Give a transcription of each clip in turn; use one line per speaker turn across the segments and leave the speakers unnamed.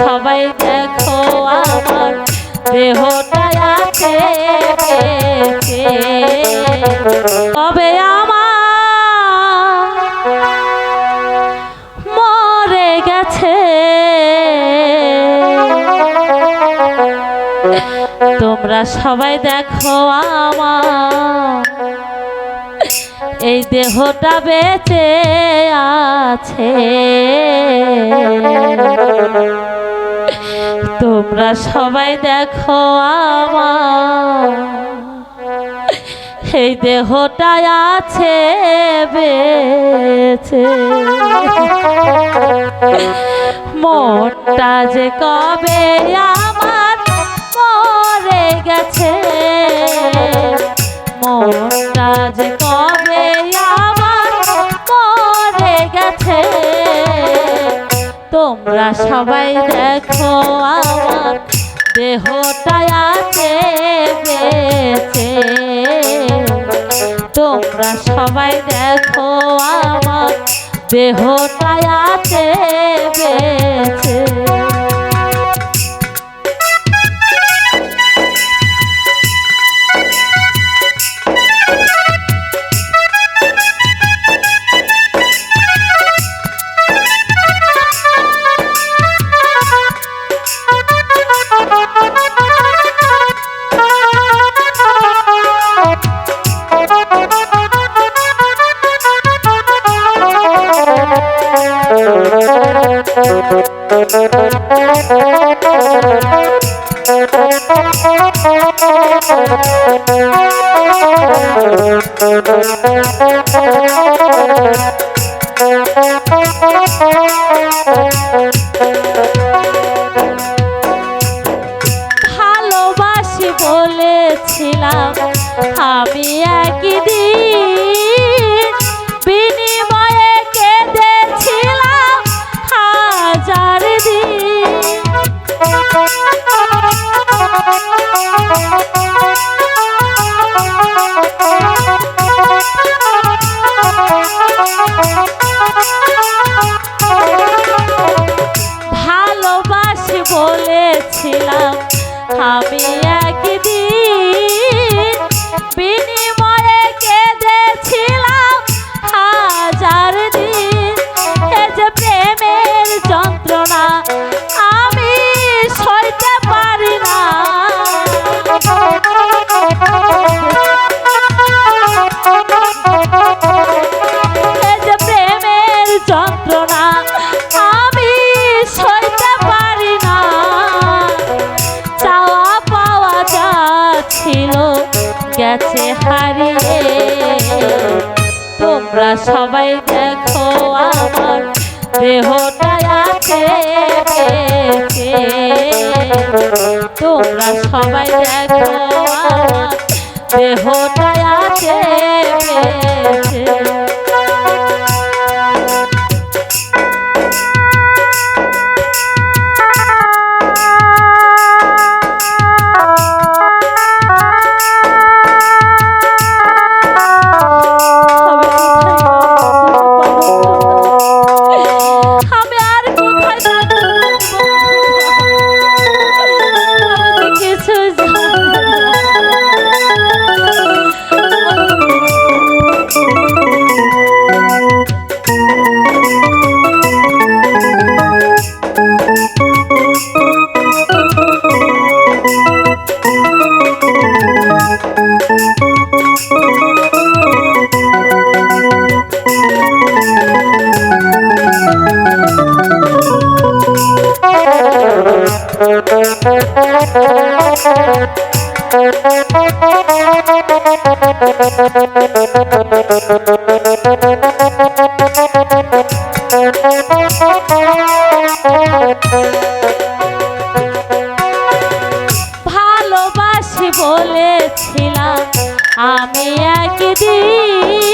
সবাই দেখো আমার দেহটা আছে। তবে আমার মরে গেছে তোমরা সবাই দেখো আমার এই দেহটা বেঁচে আছে তোমরা সবাই দেখো আমার। এই দেহটা আছে বেছে মনটা যে কবে আমার তোমরা সবাই দেখো আমার দেহটায় আছে বেঁচে তোমরা সবাই দেখো আমার দেহটায় আছে বেঁচে ভালোবাসি বলেছিলাম আমি একদিন সবাই দেখো আমার দেহটা আছে তোমরা সবাই দেখো আমার দেহটা বলেছিলাম আমি একদিন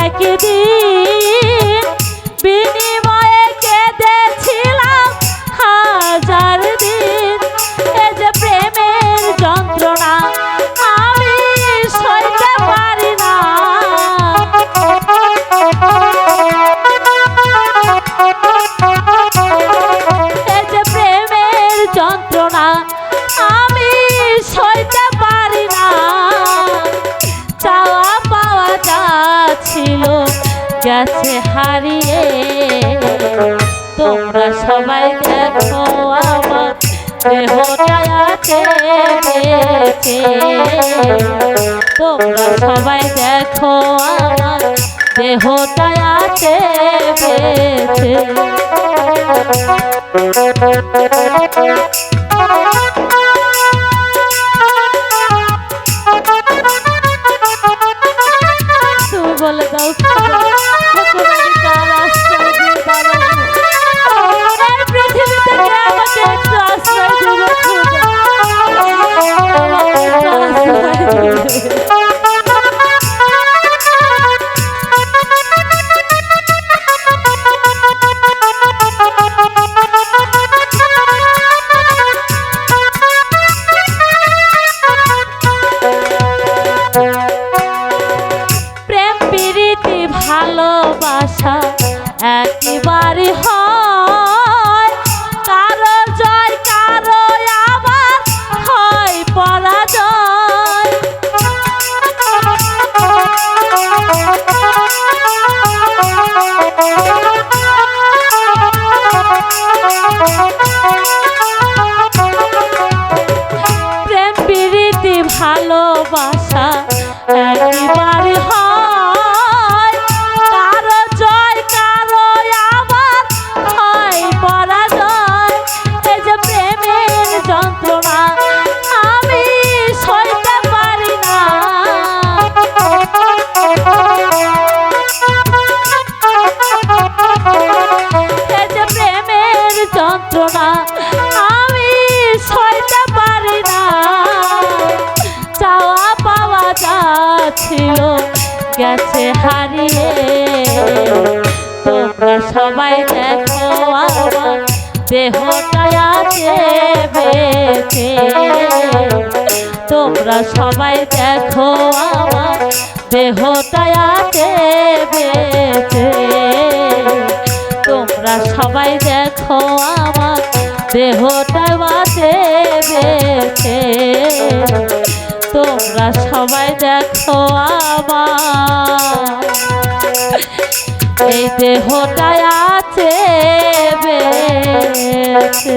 একদিন বিনিময়ে গেছে হারিয়ে। তোমরা সবাই দেখো আমার দেহটা আছে তোমরা সবাই দেখো আমার দেহটা আছে তুমি বলে দাও। হারিয়ে। তোমরা সবাই দেখো আমার দেহটা আছে বেঁচে। তোমরা সবাই দেখো আমার দেহটা আছে বেঁচে। তোমরা সবাই দেখো আমার দেহটা বাঁচে। বেছে তোমরা সবাই দেখো আমার এই দেহটায় আছে বেছে